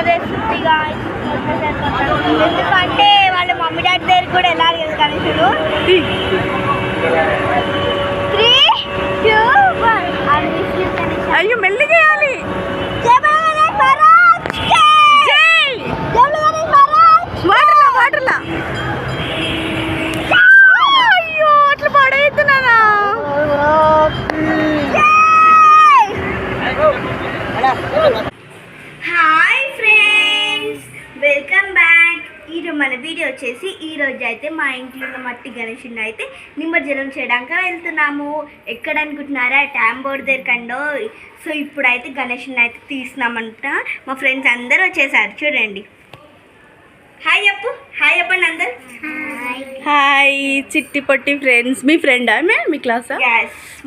బాధేస్తుంది ఎందుకంటే వాళ్ళ మమ్మీ డాడీ దగ్గర కూడా ఎలా లేదు గణేశుడు? త్రీ టూ వన్ అయ్యో మెల్లి మట్టి అయితే నిమజ్జనం చేయడానికి వెళ్తున్నాము. ఎక్కడ అనుకుంటున్నారా? ట్యామ్ బోర్డు దగ్గరకండో సో ఇప్పుడైతే గణేషుని అయితే తీసినామంట. మా ఫ్రెండ్స్ అందరూ వచ్చేసారు. చూడండి. హాయ్ అప్పు హాయ్ అప్పండి అందరు హాయ్ చిట్టి పొట్టి ఫ్రెండ్స్ మీ ఫ్రెండా మే మీ క్లాసా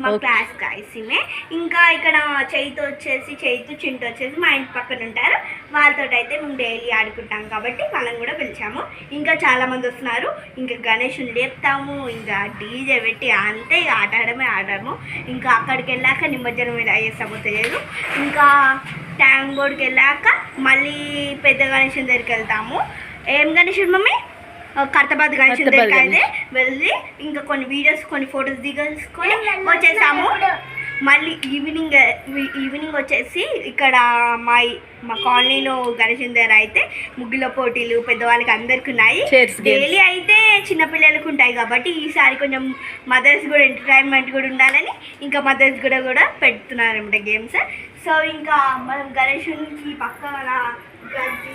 మా. క్లాస్ గాయస్ ఈమె. ఇంకా ఇక్కడ చైతు వచ్చేసి చైతు చింటూ వచ్చేసి మా ఇంటి పక్కన ఉంటారు. వాళ్ళతో అయితే మేము డైలీ ఆడుకుంటాం కాబట్టి వాళ్ళని కూడా పిలిచాము. ఇంకా చాలా మంది వస్తున్నారు. ఇంకా గణేషుని లేపుతాము. ఇంకా డీజే పెట్టి అంతే ఆట ఆడమే ఆడము. ఇంకా అక్కడికి వెళ్ళాక నిమజ్జనం ఎలా చేస్తామో తెలియదు. ఇంకా ట్యాంక్ బోర్డ్కి వెళ్ళాక మళ్ళీ పెద్ద గణేషుని దగ్గరికి వెళ్తాము. ఏం గణేషుడు మమ్మీ? కర్తబాద్ దగ్గరికి అయితే వెళ్ళి ఇంకా కొన్ని వీడియోస్ కొన్ని ఫొటోస్ దిగేసుకొని వచ్చేసాము. మళ్ళీ ఈవినింగ్ ఈవినింగ్ వచ్చేసి ఇక్కడ మా మా కాలనీలో గణేషన్ దగ్గర అయితే ముగ్గుల పోటీలు పెద్దవాళ్ళకి అందరికి ఉన్నాయి. డైలీ అయితే చిన్నపిల్లలకు ఉంటాయి కాబట్టి ఈసారి కొంచెం మదర్స్ కూడా ఎంటర్టైన్మెంట్ కూడా ఉండాలని ఇంకా మదర్స్ కూడా కూడా పెడుతున్నారు అనమాట గేమ్స్ సో ఇంకా మనం గణేషునికి పక్కన గడ్డి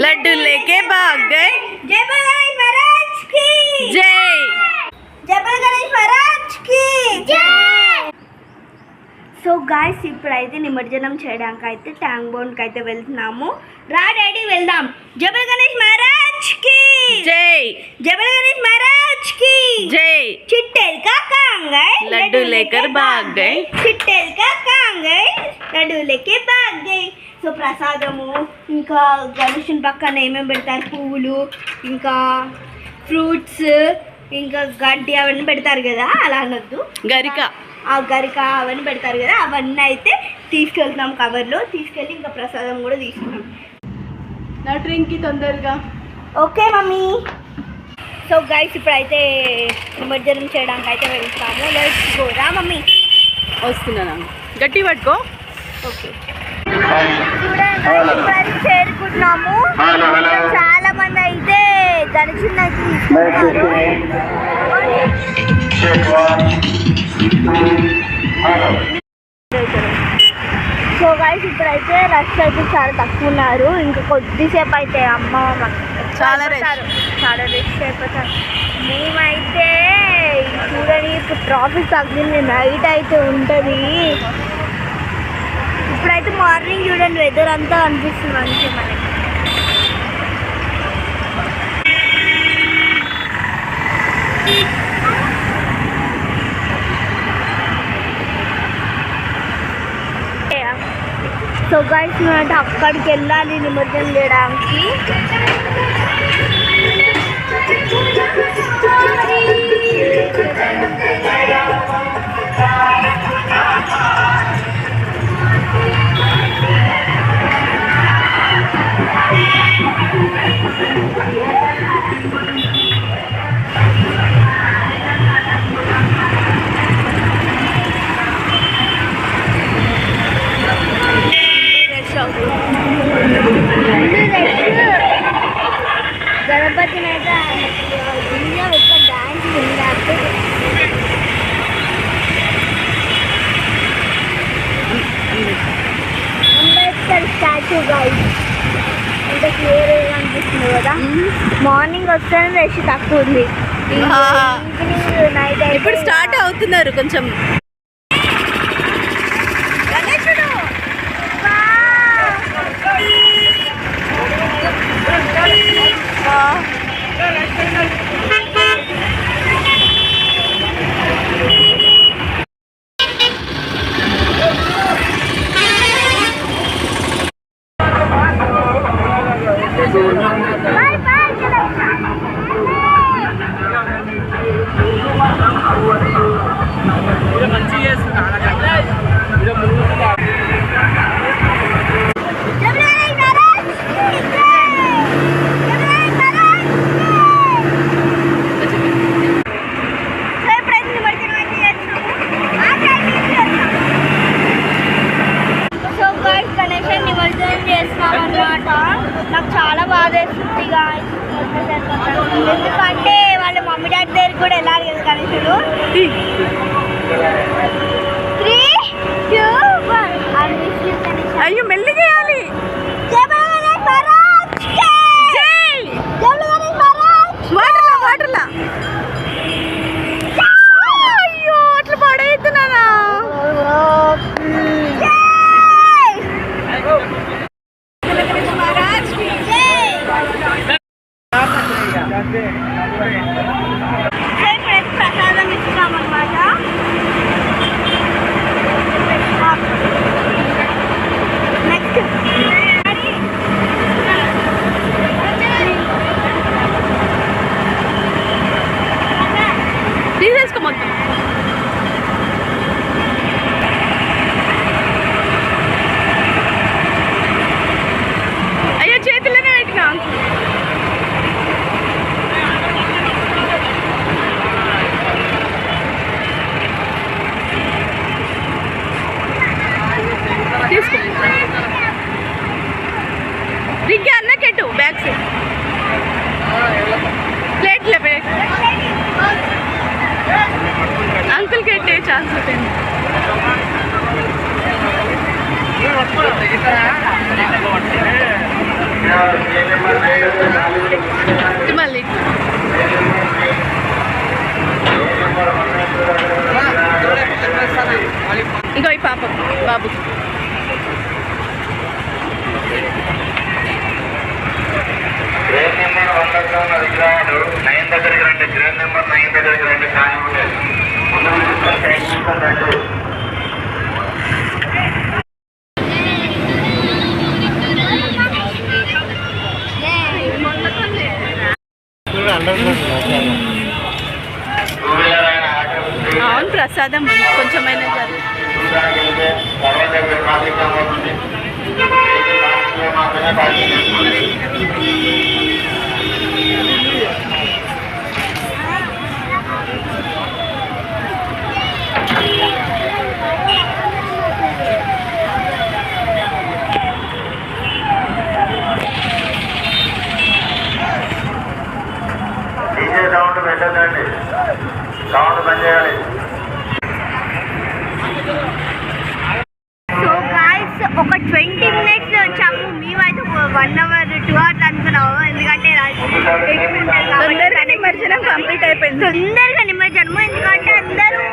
लड्डू लेके भाग गए जय बल गणेश महाराज की जय జై బల్ గణేష్ మహారాజ్ కి సో గాయస్ ఇప్పుడైతే నిమజ్జనం చేయడానికి అయితే ట్యాంక్ బోన్కి అయితే వెళ్తున్నాము రా డాడీ వెళ్దాం జబల్ గణేష్ మహారాజ్ కి जय జబల్ గణేష్ మహారాజ్ కి जय చిట్టెల్ కా కాంగై लड्डू लेकर भाग गए చిట్టెల్ కా కాంగై లడ్డు లేకే భాగ్ గై సో ప్రసాదము ఇంకా గణేషుని పక్కన ఏమేమి పెడతారు? పువ్వులు ఇంకా ఫ్రూట్స్ ఇంకా గడ్డి అవన్నీ పెడతారు కదా? అలా అనొద్దు. గరిక. ఆ గరిక అవన్నీ పెడతారు కదా? అవన్నీ అయితే తీసుకెళ్తున్నాం కవర్లో తీసుకెళ్ళి ఇంకా ప్రసాదం కూడా తీసుకున్నాం. నా డ్రింక్కి తొందరగా. Okay mummy. సో గైస్ ఇప్పుడైతే నిమజ్జనం చేయడానికి అయితే వెళ్తాము. లెట్స్ గో రా మమ్మీ. వస్తున్నాను గట్టి పట్టుకో. ఓకే. చూడండి చాలా మంది అయితే గడిచిన సో గైస్ ఇప్పుడైతే రష్ అయితే చాలా తక్కువ ఉన్నారు. ఇంకా కొద్దిసేపు అయితే అమ్మ చాలా. చాలా రష్ అయిపోతారు. మేమైతే చూడండి ఇప్పుడు ట్రాఫిక్ తగ్గింది. నైట్ అయితే ఉంటుంది. మార్నింగ్ చూడండి వెదర్ అంతా అనిపిస్తుంది మంచి మనకి సో గైస్ మేమైతే అక్కడికి వెళ్ళాలి నిమజ్జనం చేయడానికి. అంబేద్కర్ స్టాచ్యూ గాయస్ అంటే క్లియర్గా అనిపిస్తుంది కదా? మార్నింగ్ వస్తేనే రష్ తక్కువ ఉంది. ఈవినింగ్ నైట్ ఇప్పుడు స్టార్ట్ అవుతున్నారు కొంచెం. బాధేస్తుంది guys. ఎందుకంటే వాళ్ళ మమ్మీ డాడీ దగ్గర కూడా వెళ్ళాలి కదా గణేశుడు త్రీ టూ వన్ అయ్యో వాటర్లా వాటర్లా ఛాన్స్ ఉంటుంది మళ్ళీ ఇంకో ఈ పాప బాబు. గ్రేడ్ నెంబర్ వంద నైన్ దగ్గరికి రండి గ్రేడ్ నెంబర్ నైన్ దగ్గరికి రండి కానీ ఉండేది ముందు తీసుకొని సైడ్ తీసుకొని రండి టూ వీలర్ అయిన ఆటో అవును ప్రసాదం కొంచెమైనా సరే చూడడానికి వెళ్తే తర్వాత దగ్గర ట్రాఫిక్ జామ్ అవుతుంది వెహికల్ మాత్రమే పార్కింగ్ చేసుకోండి డీజే సౌండ్ పెట్టదండి సౌండ్ బంద్ చేయాలి సో గాయస్ ఒక ట్వంటీ మినిట్స్ వచ్చాము మేమైతే వన్ అవర్ టూ అవర్స్ అనుకున్నాము ఎందుకంటే ఎక్కువ ఉంటుంది కాబట్టి తొందరగా నిమజ్జనం కంప్లీట్ అయిపోయింది. తొందరగా నిమజ్జనము ఎందుకంటే అందరూ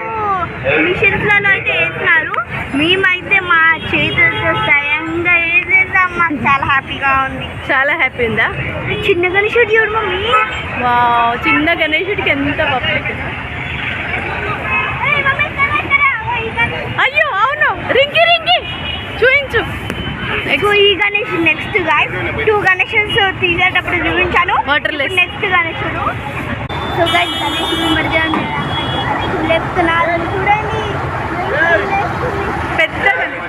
మిషన్స్లలో అయితే వేస్తున్నారు మేమైతే మా చేతులతో స్వయంగా వేసేసాం మాకు చాలా హ్యాపీగా ఉంది. చాలా హ్యాపీ ఉందా? చిన్న గణేశుడు చూడు మమ్మీ? వావ్ చిన్న గణేశుడికి ఎంత పబ్లిక్. అయ్యో అవును. రింగి రింగి. చూయించు. సో ఈ గణేష్ నెక్స్ట్ గాయస్ టూ గణేషన్స్ తీసేటప్పుడు చూపించాను. Waterless. నెక్స్ట్ గణేశుడు సో గైస్ గణేష్ నిమజ్జనం లేపుతున్నారు చూడండి పెద్ద గణేష్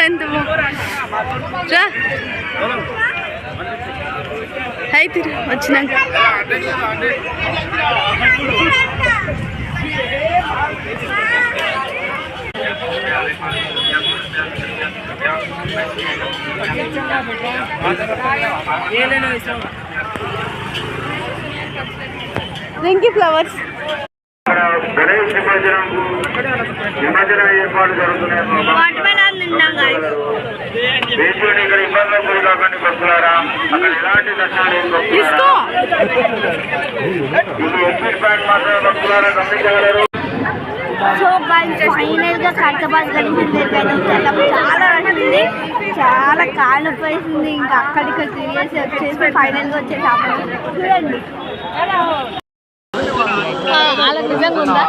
బాగుంది. రా. అయితే వచ్చినాక. రింకి ఫ్లవర్స్ ఇక్కడ గణేష్ నిమజ్జనం నిమజ్జన ఏర్పాట్లు జరుగుతున్నాయి. ఇక్కడ ఇబ్బందులు గురి కాకండి అక్కడ ఎలాంటి దర్శనాలు ఎగ్జిట్ గమనించగలరు సో ఫైనల్గా దగ్గర వచ్చేటప్పుడు చాలా రష్ ఉంది చాలా కాలు పోయింది ఇంకా అక్కడికి తిరిగేసి వచ్చేసి ఫైనల్గా వచ్చేసాము చూడండి. వాళ్ళకి నిజంగా ఉందా?